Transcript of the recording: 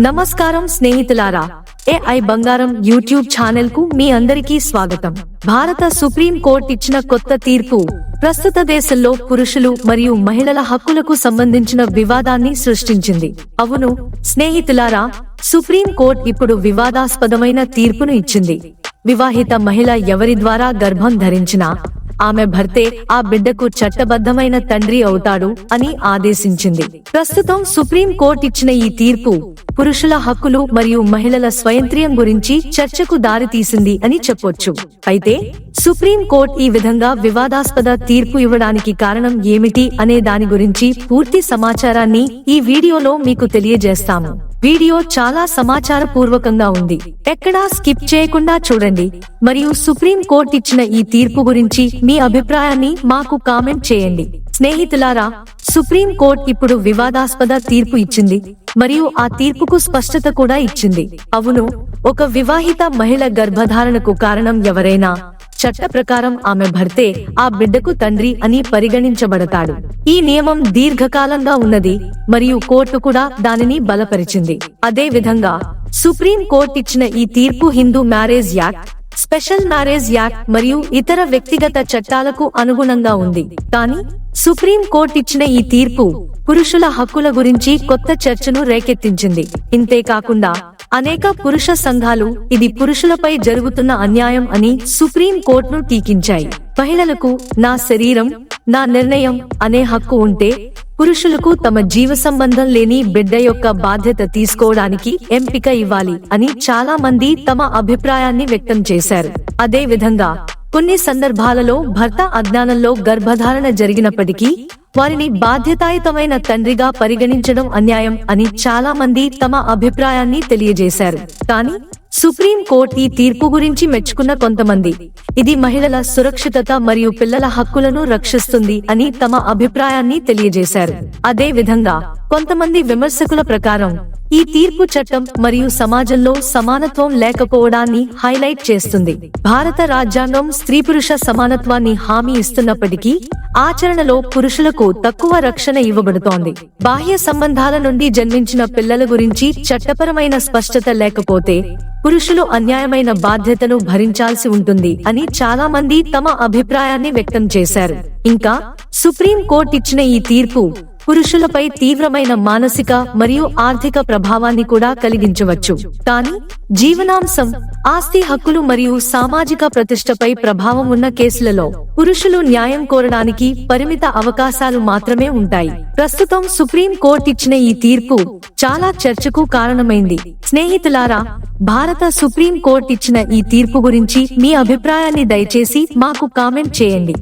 నమస్కారం స్నేహితులారా. ఏఐ బంగారం యూట్యూబ్ ఛానల్కు మీ అందరికీ స్వాగతం. భారత సుప్రీం కోర్టు ఇచ్చిన కొత్త తీర్పు ప్రస్తుత దేశంలో పురుషులు మరియు మహిళల హక్కులకు సంబంధించిన వివాదాన్ని సృష్టించింది. అవును స్నేహితులారా సుప్రీం కోర్టు ఇప్పుడు వివాదాస్పదమైన తీర్పును ఇచ్చింది. వివాహిత మహిళ ఎవరి ద్వారా గర్భం ధరించినా ఆమె భర్తే ఆ బిడ్డకు చట్టబద్ధమైన తండ్రి అవుతాడు అని ఆదేశించింది. ప్రస్తుతం సుప్రీం కోర్టు ఇచ్చిన ఈ తీర్పు పురుషుల హక్కులు మరియు మహిళల స్వయంత్రియం గురించి చర్చకు దారితీసింది అని చెప్పొచ్చు. అయితే సుప్రీం కోర్టు ఈ విధంగా వివాదాస్పద తీర్పు ఇవ్వడానికి కారణం ఏమిటి అనే దాని గురించి పూర్తి సమాచారాన్ని ఈ వీడియోలో మీకు తెలియజేస్తాము. వీడియో చాలా సమాచార పూర్వకంగా ఉంది. ఎక్కడా స్కిప్ చేయకుండా చూడండి. మరియు సుప్రీం కోర్టు ఇచ్చిన ఈ తీర్పు గురించి మీ అభిప్రాయాన్ని మాకు కామెంట్ చేయండి. స్నేహితులారా సుప్రీం కోర్టు ఇప్పుడు వివాదాస్పద తీర్పు ఇచ్చింది. మరియు ఆ తీర్పుకు స్పష్టత కూడా ఇచ్చింది. అవును ఒక వివాహిత మహిళ గర్భధారణకు కారణం ఎవరైనా చట్ట ప్రకారం ఆమె భర్తే ఆ బిడ్డకు తండ్రి అని పరిగణించబడతాడు. ఈ నియమం దీర్ఘకాలంగా ఉన్నది మరియు కోర్టు కూడా దానిని బలపరిచింది. అదే విధంగా సుప్రీం కోర్టు ఇచ్చిన ఈ తీర్పు Hindu marriage act special marriage act మరియు ఇతర వ్యక్తిగత చట్టాలకు అనుగుణంగా ఉంది. కానీ సుప్రీం కోర్టు ఇచ్చిన ఈ తీర్పు పురుషుల హక్కుల గురించి కొత్త చర్చను రేకెత్తించింది. ఇంతే కాకుండా అనేక పురుష సంఘాలు ఇది పురుషులపై జరుగుతున్న అన్యాయం అని సుప్రీం కోర్టును టీకించాయి. మహిళలకు నా శరీరం నా నిర్ణయం అనే హక్కు ఉంటే పురుషులకు తమ జీవ సంబంధం లేని బిడ్డ యొక్క బాధ్యత తీసుకోవడానికి ఎంపిక ఇవ్వాలి అని చాలా మంది తమ అభిప్రాయాన్ని వ్యక్తం చేశారు. అదే విధంగా కొన్ని సందర్భాలలో భర్త అజ్ఞానంలో గర్భధారణ జరిగినప్పటికీ వారిని బాధ్యతాయుతమైన తండ్రిగా పరిగణించడం అన్యాయం అని చాలా మంది తమ అభిప్రాయాన్ని తెలియజేశారు. కానీ సుప్రీం కోర్టు ఈ తీర్పు గురించి మెచ్చుకున్న కొంతమంది. ఇది మహిళల సురక్షితత మరియు పిల్లల హక్కులను రక్షిస్తుంది అని తమ అభిప్రాయాన్ని తెలియజేశారు. అదే విధంగా కొంతమంది విమర్శకుల ప్రకారం ఈ తీర్పు చట్టం మరియు సమాజంలో సమానత్వం లేకపోవడాన్ని హైలైట్ చేస్తుంది. భారత రాజ్యాంగం స్త్రీ పురుష సమానత్వాన్ని హామీ ఇస్తున్నప్పటికీ ఆచరణలో పురుషులకు తక్కువ రక్షణ ఇవ్వబడుతోంది. బాహ్య సంబంధాల నుండి జన్మించిన పిల్లల గురించి చట్టపరమైన స్పష్టత లేకపోతే పురుషులు అన్యాయమైన బాధ్యతను భరించాల్సి ఉంటుంది అని చాలా మంది తమ అభిప్రాయాన్ని వ్యక్తం చేశారు. ఇంకా సుప్రీం కోర్టు ఇచ్చిన ఈ తీర్పు పురుషులపై తీవ్రమైన మానసిక మరియు ఆర్థిక ప్రభావాన్ని కూడా కలిగించవచ్చు. కానీ జీవనాంశం ఆస్తి హక్కులు మరియు సామాజిక ప్రతిష్టపై ప్రభావం ఉన్న కేసులలో పురుషులు న్యాయం కోరడానికి పరిమిత అవకాశాలు మాత్రమే ఉంటాయి. ప్రస్తుతం సుప్రీం కోర్టు ఇచ్చిన ఈ తీర్పు చాలా చర్చకు కారణమైంది. స్నేహితులారా భారత సుప్రీం కోర్టు ఇచ్చిన ఈ తీర్పు గురించి మీ అభిప్రాయాన్ని దయచేసి మాకు కామెంట్ చేయండి.